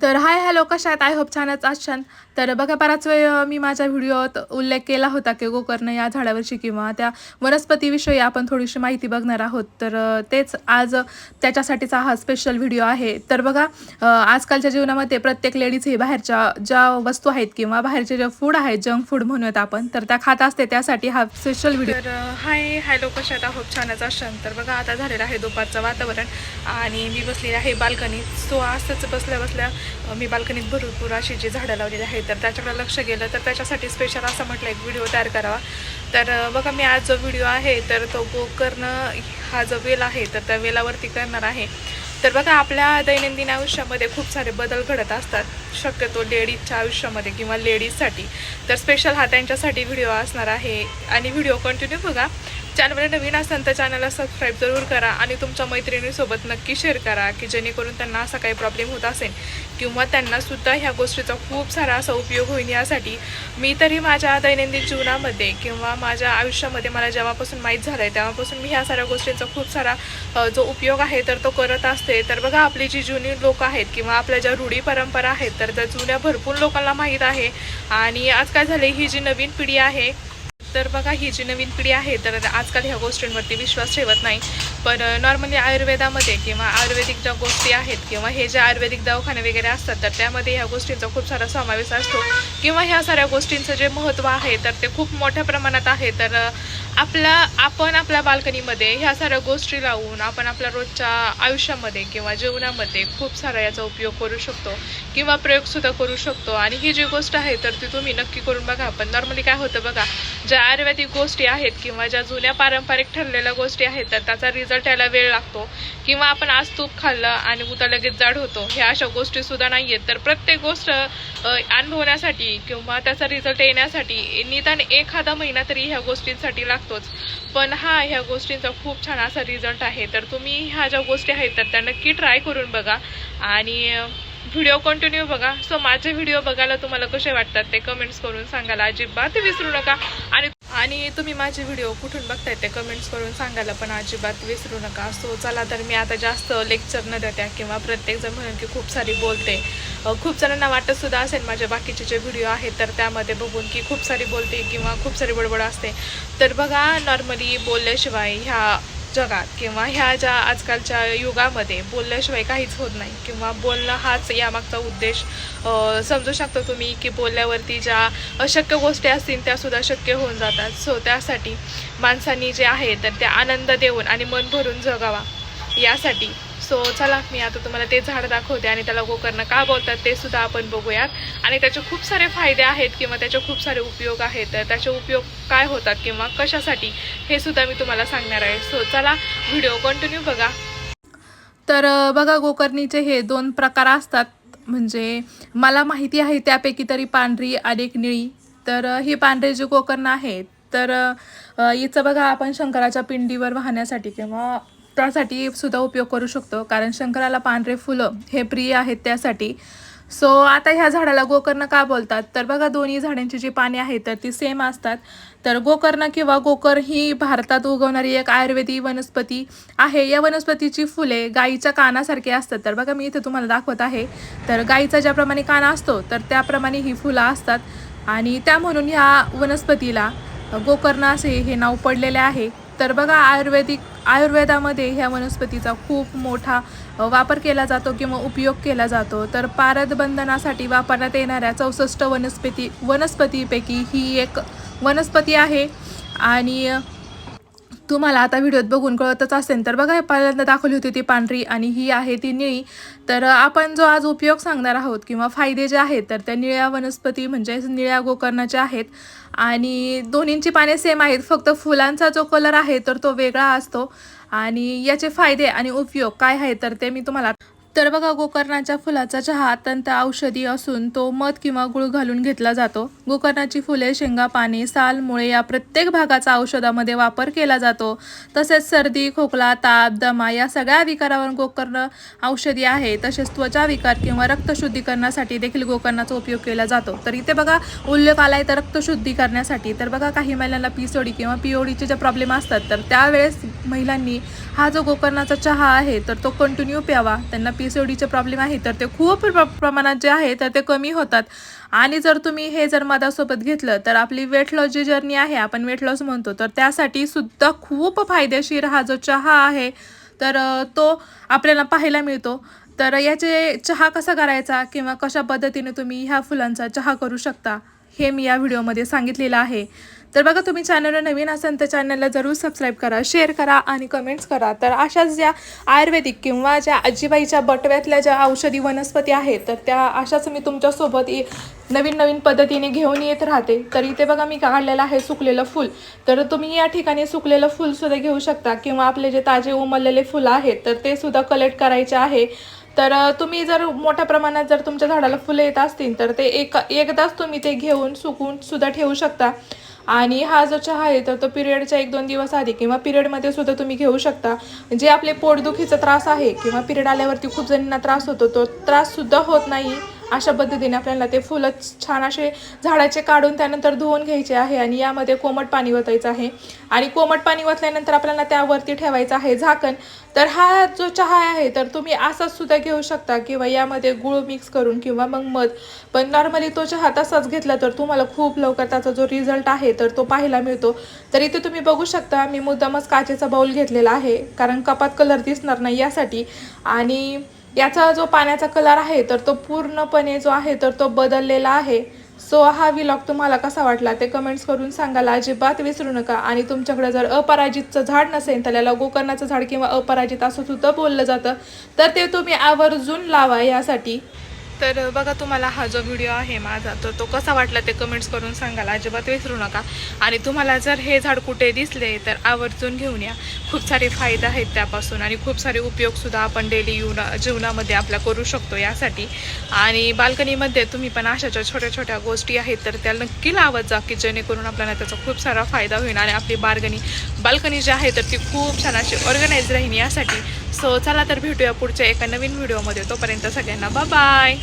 तर hi hello कशा आहेत? आय होप छानच छान. तर बघा बराच वेळ मी माझ्या व्हिडिओत उल्लेख केला होता की गोकर्ण या झाडावरची किंवा त्या वनस्पतीविषयी आपण थोडीशी माहिती बघणार आहोत. तर तेच आज त्याच्यासाठीचा हा स्पेशल व्हिडिओ आहे. तर बघा आजकालच्या जीवनामध्ये प्रत्येक लेडीज ही बाहेरच्या ज्या वस्तू आहेत किंवा बाहेरचे जे फूड आहेत जंक फूड म्हणूयात आपण तर त्या खात असते त्यासाठी हा स्पेशल व्हिडिओ तर हाय हॅलो कशा आहेत? होप छानच आशान तर बघा आता झालेलं आहे दुपारचं वातावरण आणि मी बसलेली आहे बाल्कनीत. सो असंच बसल्या बसल्या मी बाल्कनीत भरपूर अशी जी झाडं लावलेली आहेत तर त्याच्याकडे लक्ष गेलं तर त्याच्यासाठी स्पेशल असा म्हटलं एक व्हिडिओ तयार करावा. तर बघा मी आज जो व्हिडिओ आहे तर तो गोकर्ण हा जो वेल आहे तर त्या वेलावरती करणार आहे. तर बघा आपल्या दैनंदिन आयुष्यामध्ये खूप सारे बदल घडत असतात. शक्यतो लेडीजच्या आयुष्यामध्ये किंवा लेडीजसाठी. तर स्पेशल हा त्यांच्यासाठी व्हिडिओ असणार आहे. आणि व्हिडिओ कंटिन्यू बघा. चॅनलवर नवीन असाल तर चॅनलला सबस्क्राईब जरूर करा आणि तुमच्या मैत्रिणीसोबत नक्की शेअर करा की जेणेकरून त्यांना असा काही प्रॉब्लेम होत असेल किंवा त्यांनासुद्धा ह्या गोष्टीचा खूप सारा असा उपयोग होईल यासाठी मी तरी माझ्या दैनंदिन जीवनामध्ये किंवा माझ्या आयुष्यामध्ये मला जेव्हापासून माहीत झालं आहे तेव्हापासून मी ह्या साऱ्या गोष्टींचा खूप सारा जो उपयोग आहे तर तो करत असते. तर बघा आपली जी जुनी लोक आहेत किंवा आपल्या ज्या रूढी परंपरा आहेत तर त्या जुन्या भरपूर लोकांना माहीत आहे. आणि आज काय झालं ही जी नवीन पिढी आहे तर बघा ही जी नवीन पिढी आहे तर आजकाल ह्या गोष्टींवरती विश्वास ठेवत नाही. पण नॉर्मली आयुर्वेदामध्ये किंवा आयुर्वेदिक ज्या गोष्टी आहेत किंवा हे जे आयुर्वेदिक दवाखाने वगैरे असतात तर त्यामध्ये ह्या गोष्टींचा खूप सारा समावेश असतो. किंवा ह्या साऱ्या गोष्टींचं जे महत्त्व आहे तर ते खूप मोठ्या प्रमाणात आहे. तर आपला आपण आपल्या बाल्कनीमध्ये ह्या साऱ्या गोष्टी लावून आपण आपल्या रोजच्या आयुष्यामध्ये किंवा जीवनामध्ये खूप सारा याचा उपयोग करू शकतो किंवा प्रयोगसुद्धा करू शकतो. आणि ही जी गोष्ट आहे तर ती तुम्ही नक्की करून बघा. पण नॉर्मली काय होतं बघा ज्या आयुर्वेदिक गोष्टी आहेत किंवा ज्या जुन्या पारंपरिक ठरलेल्या गोष्टी आहेत तर त्याचा रिझल्ट यायला वेळ लागतो. किंवा आपण आज तूप खाल्लं आणि उद्या लगेच जाड होतो ह्या अशा गोष्टीसुद्धा नाही आहेत तर प्रत्येक गोष्ट अनुभवण्यासाठी किंवा त्याचा रिझल्ट येण्यासाठी निदान एखादा महिना तरी ह्या गोष्टींसाठी लागतो. लागतोच पण हा ह्या गोष्टींचा खूप छान असा रिझल्ट आहे. तर तुम्ही ह्या ज्या गोष्टी आहेत तर त्या नक्की ट्राय करून बघा. आणि व्हिडिओ कंटिन्यू बघा. सो माझे व्हिडिओ बघायला तुम्हाला कसे वाटतात ते कमेंट्स करून सांगायला अजिबात विसरू नका. आणि आणि तुम्ही माझे व्हिडिओ कुठून बघताय ते कमेंट्स करून सांगायला पण अजिबात विसरू नका. सो चला तर मी आता जास्त लेक्चर न देत्या किंवा प्रत्येकजण म्हणून की खूप सारी बोलते. खूप जणांना वाटतसुद्धा असेल माझे बाकीचे जे व्हिडिओ आहेत तर त्यामध्ये बघून की खूप सारी बोलते किंवा खूप सारी बडबड असते. तर बघा नॉर्मली बोलल्याशिवाय ह्या जगात किंवा ह्या ज्या आजकालच्या युगामध्ये बोलल्याशिवाय काहीच होत नाही. किंवा बोलणं हाच यामागचा उद्देश समजू शकतो तुम्ही की बोलल्यावरती ज्या अशक्य गोष्टी असतील त्यासुद्धा शक्य होऊन जातात. सो त्यासाठी माणसांनी जे आहे तर ते आनंद देऊन आणि मन भरून जगावा. यासाठी सो चला मी आता तुम्हाला ते झाड दाखवते आणि त्याला गोकर्ण का बोलतात ते सुद्धा आपण बघूयात. आणि त्याचे खूप सारे फायदे आहेत किंवा त्याचे खूप सारे उपयोग आहेत. तर त्याचे उपयोग काय होतात किंवा कशासाठी हे सुद्धा मी तुम्हाला सांगणार आहे. सो चला व्हिडिओ कंटिन्यू बघा. तर बघा गोकर्णीचे हे दोन प्रकार असतात. म्हणजे मला माहिती आहे त्यापैकी तरी पांढरी आणि एक निळी. तर ही पांढरे जे गोकर्ण आहेत तर अ, हिचं बघा आपण शंकराच्या पिंडीवर वाहण्यासाठी किंवा त्यासाठी सुद्धा उपयोग करू शकतो. कारण शंकराला पांढरे फुलं हे प्रिय आहेत त्यासाठी. सो आता ह्या झाडाला गोकर्ण का बोलतात? तर बघा दोन्ही झाडांची जी पाने आहेत तर ती सेम असतात. तर गोकर्ण किंवा गोकर ही भारतात उगवणारी एक आयुर्वेदी वनस्पती आहे. या वनस्पतीची फुले गाईच्या कानासारखी असतात. तर बघा मी इथे तुम्हाला दाखवत आहे. तर गाईचा ज्याप्रमाणे काना असतो तर त्याप्रमाणे ही फुलं असतात. आणि त्या म्हणून ह्या वनस्पतीला गोकर्ण असे हे नाव पडलेले आहे. तर बघा आयुर्वेदिक आयुर्वेदामध्ये ह्या वनस्पतीचा खूप मोठा वापर केला जातो किंवा उपयोग केला जातो. तर पारदबंधनासाठी वापरण्यात येणाऱ्या चौसष्ट वनस्पती वनस्पतीपैकी ही एक वनस्पती आहे. आणि तुम्हाला आता व्हिडिओत बघून कळतच असेल. तर बघा पहिल्यांदा दाखवली होती ती पांढरी आणि ही आहे ती निळी. तर आपण जो आज उपयोग सांगणार आहोत किंवा फायदे जे आहेत तर त्या निळ्या वनस्पती म्हणजे निळ्या गोकर्णाच्या आहेत. आणि दोन्हींची पाने सेम आहेत फक्त फुलांचा जो कलर आहे तर तो वेगळा असतो. आणि याचे फायदे आणि उपयोग काय आहे तर ते मी तुम्हाला तर बघा गोकर्णाच्या फुलाचा चहा अत्यंत औषधी असून तो मध किंवा गुळ घालून घेतला जातो. गोकर्णाची फुले शेंगा पाने साल मुळे या प्रत्येक भागाचा औषधामध्ये वापर केला जातो. तसेच सर्दी खोकला ताप दमा या सगळ्या विकारावर गोकर्ण औषधी आहे. तसेच त्वचा विकार किंवा रक्तशुद्धीकरणासाठी देखील गोकर्णाचा उपयोग केला जातो. तर इथे बघा उल्लेख आलाय तर रक्तशुद्धी करण्यासाठी तर बघा काही महिलांना पिसोडी किंवा पिओडीचे जे प्रॉब्लेम असतात तर त्यावेळेस महिलांनी हा जो गोकर्णाचा चहा आहे तर तो कंटिन्यू प्यावा. त्यांना पी सी ओडीचे प्रॉब्लेम आहे तर ते खूप प्र प्रमाणात जे आहे तर ते कमी होतात. आणि जर तुम्ही हे जर मधासोबत घेतलं तर आपली वेट लॉस जी जर्नी आहे आपण वेट लॉस म्हणतो तर त्यासाठी सुद्धा खूप फायदेशीर हा जो चहा आहे तर तो आपल्याला पाहायला मिळतो. तर याचे चहा कसा करायचा किंवा कशा पद्धतीने तुम्ही ह्या फुलांचा चहा करू शकता हे मी या व्हिडिओमध्ये सांगितलेलं आहे. तर बघा तुम्ही चॅनलवर नवीन असाल तर चॅनलला जरूर सबस्क्राईब करा शेअर करा आणि कमेंट्स करा. तर अशाच ज्या आयुर्वेदिक किंवा ज्या आजीबाईच्या बटव्यातल्या ज्या औषधी वनस्पती आहेत तर त्या अशाच मी तुमच्यासोबत नवीन नवीन पद्धतीने घेऊन येत राहते. तर इथे बघा मी काढलेलं आहे सुकलेलं फूल. तर तुम्ही या ठिकाणी सुकलेलं फूल सुद्धा घेऊ शकता किंवा आपले जे ताजे उमललेले फुलं आहेत तर ते सुद्धा कलेक्ट करायचे आहे. तर तुम्ही जर मोठ्या प्रमाणात जर तुमच्या झाडाला फुलं येत असतील तर ते एक एकदाच तुम्ही ते घेऊन सुकून सुद्धा ठेवू शकता. आणि हा जो चहा आहे तर तो पिरियडच्या एक दोन दिवस आधी किंवा पिरियडमध्ये सुद्धा तुम्ही घेऊ शकता. जे आपले पोटदुखीचा त्रास आहे किंवा पिरियड आल्यावरती खूप जणींना त्रास होतो तो त्राससुद्धा होत नाही. अशा पद्धतीने आपल्याला ते फुलं छान असे झाडाचे काढून त्यानंतर धुवून घ्यायचे आहे आणि यामध्ये कोमट पाणी ओतायचं आहे. आणि कोमट पाणी ओतल्यानंतर आपल्याला त्यावरती ठेवायचं आहे झाकण. तर हा जो चहा आहे तर तुम्ही असाच सुद्धा घेऊ शकता किंवा यामध्ये गुळ मिक्स करून किंवा मग मध. पण नॉर्मली तो चहा तसाच घेतला तर तुम्हाला खूप लवकर त्याचा जो रिझल्ट आहे तर तो पाहायला मिळतो. तर इथे तुम्ही बघू शकता मी मुद्दामच काचेचा बाऊल घेतलेला आहे. कारण कपात कलर दिसणार नाही यासाठी. आणि याचा जो पाण्याचा कलर आहे तर तो पूर्णपणे जो आहे तर तो बदललेला आहे. सो हा विलॉग तुम्हाला कसा वाटला ते कमेंट्स करून सांगायला अजिबात विसरू नका. आणि तुमच्याकडे जर अपराजितचं झाड नसेल तर याला गोकर्णाचं झाड किंवा अपराजित असं सुद्धा बोललं जातं. तर ते तुम्ही आवर्जून लावा यासाठी. तर बघा तुम्हाला हा जो व्हिडिओ आहे माझा तर तो कसा वाटला ते कमेंट्स करून सांगाल अजिबात विसरू नका. आणि तुम्हाला जर हे झाड कुठे दिसले तर आवर्जून घेऊन या. खूप सारे फायदे आहेत त्यापासून आणि खूप सारे उपयोगसुद्धा आपण डेली युना जीवनामध्ये आपल्या करू शकतो यासाठी. आणि बाल्कनीमध्ये तुम्ही पण अशाच्या छोट्या छोट्या गोष्टी आहेत तर त्या नक्की लावत जा की जेणेकरून आपल्याला त्याचा खूप सारा फायदा होईल आणि आपली बार्गनी बाल्कनी जी आहे तर ती खूप छान अशी ऑर्गनाईज राहील यासाठी. सो चला तर भेटूया पुढच्या एका नवीन व्हिडिओमध्ये तोपर्यंत सगळ्यांना बाय